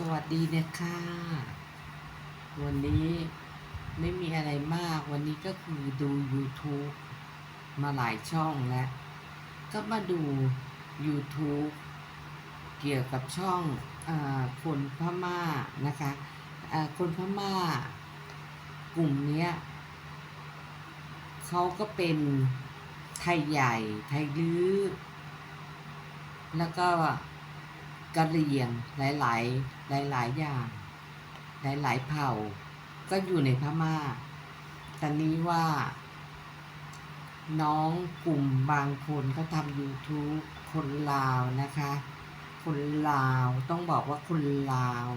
สวัสดีนะคะวันนี้ไม่มีอะไรมากวันนี้ก็คือดู YouTube มาหลายช่องแล้ว ก็มาดู YouTube เกี่ยวกับช่องอาคนพม่านะคะอ่าคนพม่ากลุ่มเนี้ยเขาก็เป็นไทยใหญ่ ไทยลื้อ แล้วก็ กะเหรี่ยงหลาย ๆ หลาย ๆ อย่าง หลาย ๆ เผ่า ก็อยู่ในพม่า แต่นี้ว่า น้องกลุ่มบางคนเขาทำ YouTube คนลาวนะคะ คนลาวต้องบอกว่าคนลาว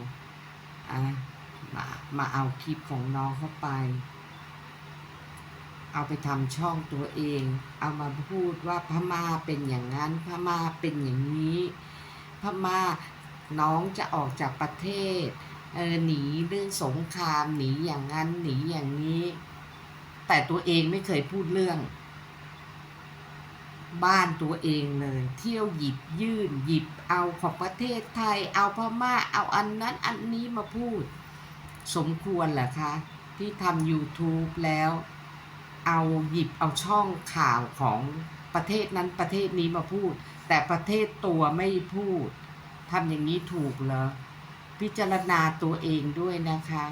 อะมามาเอาคลิปของน้องเข้าไป เอาไปทำช่องตัวเอง เอามาพูดว่าพม่าเป็นอย่างนั้นพม่าเป็นอย่างนี้ พม่า น้องจะออกจากประเทศเออหนีเรื่องสงครามหนีอย่างนั้นหนีอย่างนี้ แต่ตัวเองไม่เคยพูดเรื่อง บ้านตัวเองเลย เที่ยวหยิบยื่น หยิบเอาของประเทศไทย เอาพม่าเอาอันนั้นอันนี้มาพูด สมควรเหรอคะ ที่ทำ YouTube แล้ว เอาหยิบเอาช่องข่าวของประเทศนั้นประเทศนี้มาพูด แต่ประเทศตัวไม่พูดทำอย่างนี้ถูกเหรอ พิจารณาตัวเองด้วยนะคะ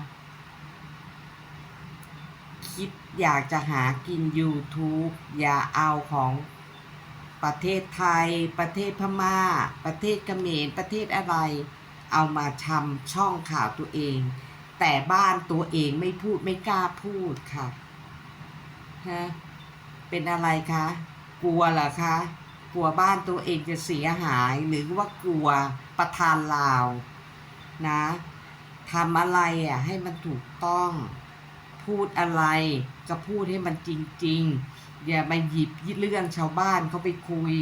คิดอยากจะหากิน YouTube อย่าเอาของประเทศไทย ประเทศพม่า ประเทศเขมรประเทศอะไร เอามาทำช่องข่าวตัวเอง แต่บ้านตัวเองไม่พูดไม่กล้าพูดค่ะฮะเป็นอะไรคะ กลัวเหรอคะ กลัวบ้านตัวเองจะเสียหายหรือว่ากลัวประธานลาวนะทำอะไรอะให้มันถูกต้อง พูดอะไรก็พูดให้มันจริง ๆ อย่ามาหยิบเรื่องชาวบ้านเขาไปคุย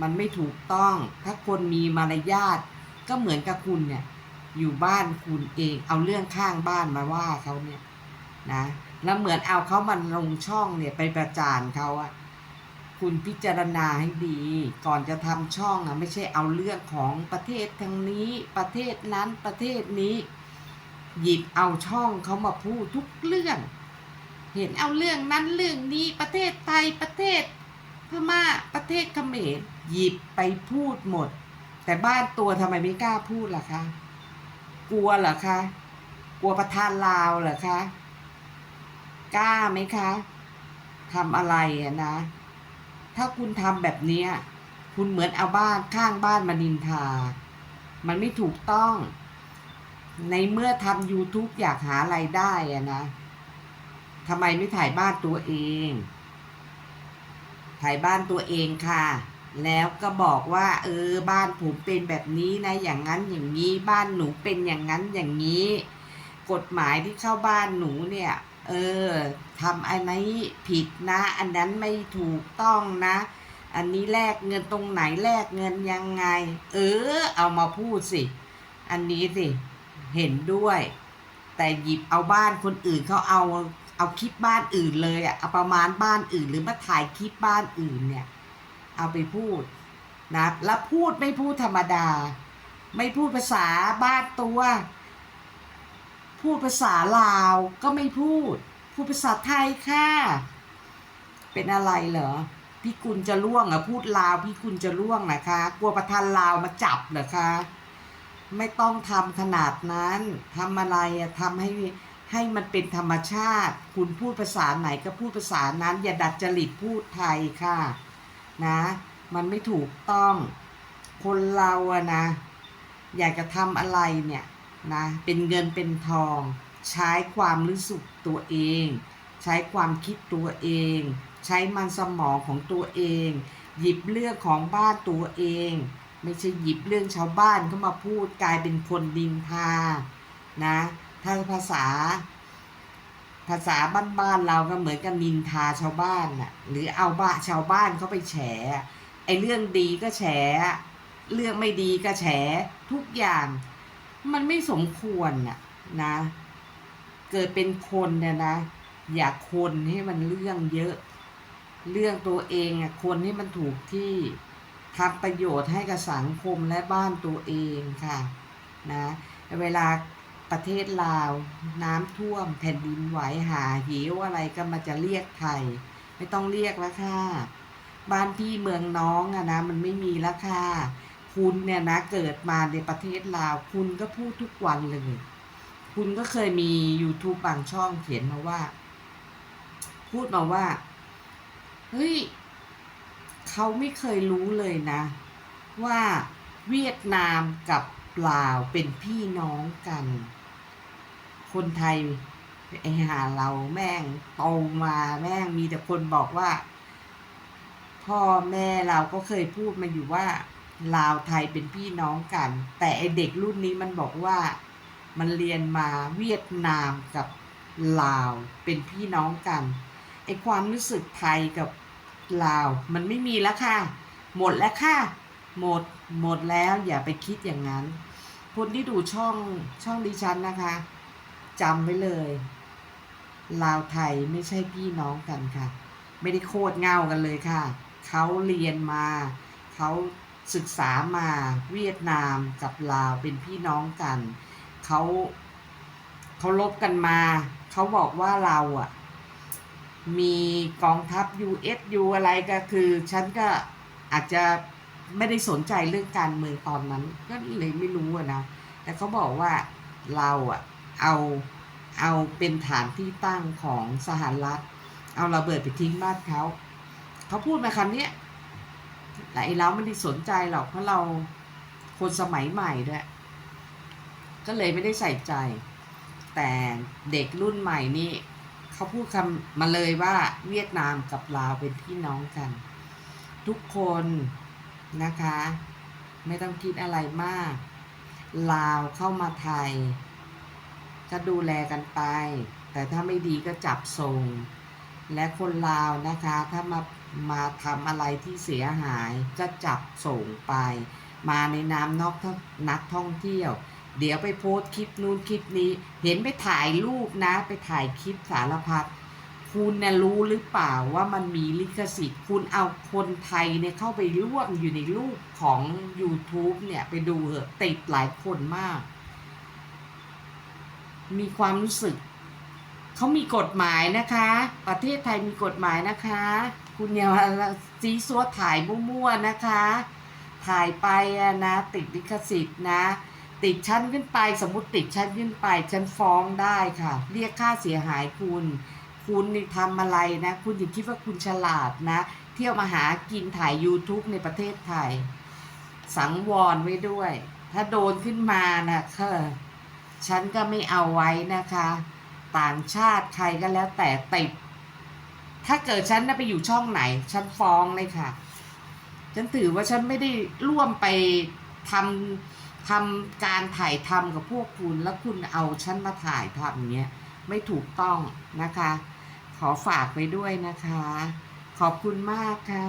มันไม่ถูกต้อง ถ้าคนมีมารยาทก็เหมือนกับคุณเนี่ยอยู่บ้านคุณเองเอาเรื่องข้างบ้านมาว่าเขาเนี่ยนะแล้วเหมือนเอาเขามันลงช่องเนี่ยไปประจานเขาอะ คุณพิจารณาให้ดี ก่อนจะทำช่องอะไม่ใช่เอาเรื่องของประเทศทางนี้ประเทศนั้นประเทศนี้ หยิบเอาช่องเขามาพูดทุกเรื่อง เห็นเอาเรื่องนั้นเรื่องนี้ประเทศไทยประเทศพม่าประเทศเขมรหยิบไปพูดหมด แต่บ้านตัวทำไมไม่กล้าพูดล่ะคะกลัวเหรอคะกลัวประธานลาวเหรอคะกล้าไหมคะทำอะไรอะนะ ถ้าคุณทำแบบเนี้ยคุณเหมือนเอาบ้านข้างบ้านมานินทา มันไม่ถูกต้อง ในเมื่อทำ YouTube อยากหาไรายได้อะนะทำไมไม่ถ่ายบ้านตัวเอง ถ่ายบ้านตัวเองค่ะ แล้วก็บอกว่า เออ บ้านผมเป็นแบบนี้นะ อย่างนั้นอย่างนี้ บ้านหนูเป็นอย่างนั้นอย่างนี้ กฎหมายที่เข้าบ้านหนูเนี่ย เออทำอันนี้ผิดนะ อันนั้นไม่ถูกต้องนะ อันนี้แลกเงินตรงไหนแลกเงินยังไง เออ เอามาพูดสิ อันนี้สิ เห็นด้วย แต่หยิบเอาบ้านคนอื่นเขาเอาเอาคลิปบ้านอื่นเลยอะเอาประมาณบ้านอื่น หรือมาถ่ายคลิปบ้านอื่นเนี่ย เอาไปพูดนะแล้วพูดไม่พูดธรรมดา ไม่พูดภาษาบ้านตัว พูดภาษาลาวก็ไม่พูด พูดภาษาไทยค่ะ เป็นอะไรเหรอ พี่กุลจะล่วงเหรอะพูดลาวพี่กุลจะล่วงนะคะ กลัวประธานลาวมาจับเหรอคะ ไม่ต้องทำขนาดนั้นทำอะไรอะทำให้ให้มันเป็นธรรมชาติ คุณพูดภาษาไหนก็พูดภาษานั้น อย่าดัดจริตพูดไทยค่ะ นะ มันไม่ถูกต้อง คนเราอะนะ อยากจะทำอะไรเนี่ย นะเป็นเงินเป็นทอง ใช้ความรู้สึกตัวเอง ใช้ความคิดตัวเอง ใช้มันสมองของตัวเอง หยิบเรื่องของบ้านตัวเอง ไม่ใช่หยิบเรื่องชาวบ้านเข้ามาพูดกลายเป็นคนดินทานะถ้าภาษา ภาษาบ้านๆเราก็เหมือนกับนินทาชาวบ้านน่ะหรือเอาบ้าชาวบ้านเขาไปแฉไอ้เรื่องดีก็แฉเรื่องไม่ดีก็แฉทุกอย่าง มันไม่สมควรน่ะนะ เกิดเป็นคนเนี่ยนะ อย่าคนให้มันเรื่องเยอะ เรื่องตัวเองอะคนให้มันถูกที่ทำประโยชน์ให้กับสังคมและบ้านตัวเองค่ะนะเวลาประเทศลาวน้ำท่วมแผ่นดินไหวหาหิวอะไรก็มาจะเรียกไทย ไม่ต้องเรียกแล้วค่ะ บ้านพี่เมืองน้องอะนะ มันไม่มีแล้วค่ะ คุณเนี่ยนะเกิดมาในประเทศลาว คุณก็พูดทุกวันเลย คุณก็เคยมี YouTube บางช่องเขียนมาว่า พูดมาว่า เฮ้ย เขาไม่เคยรู้เลยนะ ว่าเวียดนามกับลาวเป็นพี่น้องกัน คนไทยไอหาเราแม่งโตมาแม่งมีแต่คนบอกว่า พ่อแม่เราก็เคยพูดมาอยู่ว่า ลาวไทยเป็นพี่น้องกัน แต่ไอเด็กรุ่นนี้มันบอกว่ามันเรียนมาเวียดนามกับลาวเป็นพี่น้องกันไอความรู้สึกไทยกับลาวมันไม่มีแล้วค่ะ หมดแล้วค่ะ หมดหมดแล้วอย่าไปคิดอย่างนั้น คนที่ดูช่องช่องดิฉันนะคะจำไว้เลย ลาวไทยไม่ใช่พี่น้องกันค่ะ ไม่ได้โคตรเง่ากันเลยค่ะ เขาเรียนมา เขา ศึกษามาเวียดนามกับลาวเป็นพี่น้องกันเขาเขาลบกันมาเขาบอกว่าเราอะ มีกองทัพ USU อะไรก็คือ ฉันก็อาจจะไม่ได้สนใจเรื่องการเมืองตอนนั้น ก็เลยไม่รู้อะนะ แต่เขาบอกว่าเราอะเอาเอาเป็นฐานที่ตั้งของสหรัฐ เอาระเบิดไปทิ้งบ้านเขา เขาพูดมาคำนี้ แต่ไอ้เราไม่ได้สนใจหรอกเพราะเราคนสมัยใหม่ด้วยก็เลยไม่ได้ใส่ใจ แต่เด็กรุ่นใหม่นี่เขาพูดคำมาเลยว่าเวียดนามกับลาวเป็นพี่น้องกัน ทุกคนนะคะ ไม่ต้องคิดอะไรมาก ลาวเข้ามาไทย ก็ดูแลกันไป แต่ถ้าไม่ดีก็จับส่ง และคนลาวนะคะ ถ้ามามาทำอะไรที่เสียหายก็จับส่งไป มาในนามนอกนักท่องเที่ยว เดี๋ยวไปโพสคลิปนู้นคลิปนี้ เห็นไปถ่ายรูปนะ ไปถ่ายคลิปสารพัดคุณนะรู้หรือเปล่าว่ามันมีลิขสิทธิ์ คุณเอาคนไทยเนี่ยเข้าไปร่วมอยู่ในรูปของ YouTube เนี่ยไปดูเหอะติดหลายคนมาก มีความรู้สึก เขามีกฎหมายนะคะ ประเทศไทยมีกฎหมายนะคะ คุณอย่าซีซัวถ่ายมั่วๆนะคะ ถ่ายไปนะ ติดลิขสิทธิ์นะ ติดชั้นขึ้นไปสมมติติดชั้นขึ้นไปฉันฟ้องได้ค่ะ เรียกค่าเสียหายคุณ คุณนี่ทำอะไรนะ คุณอย่าคิดว่าคุณฉลาดนะ เที่ยวมาหากินถ่าย YouTube ในประเทศไทย สังวรไว้ด้วย ถ้าโดนขึ้นมานะค่ะฉันก็ไม่เอาไว้นะคะ ต่างชาติใครก็แล้วแต่ติด ถ้าเกิดฉันน่ะไปอยู่ช่องไหน ฉันฟ้องเลยค่ะ ฉันถือว่าฉันไม่ได้ร่วมไปทำทำการถ่ายทำกับพวกคุณ แล้วคุณเอาฉันมาถ่ายทำเนี้ยไม่ถูกต้องนะคะ ขอฝากไว้ด้วยนะคะ ขอบคุณมากค่ะ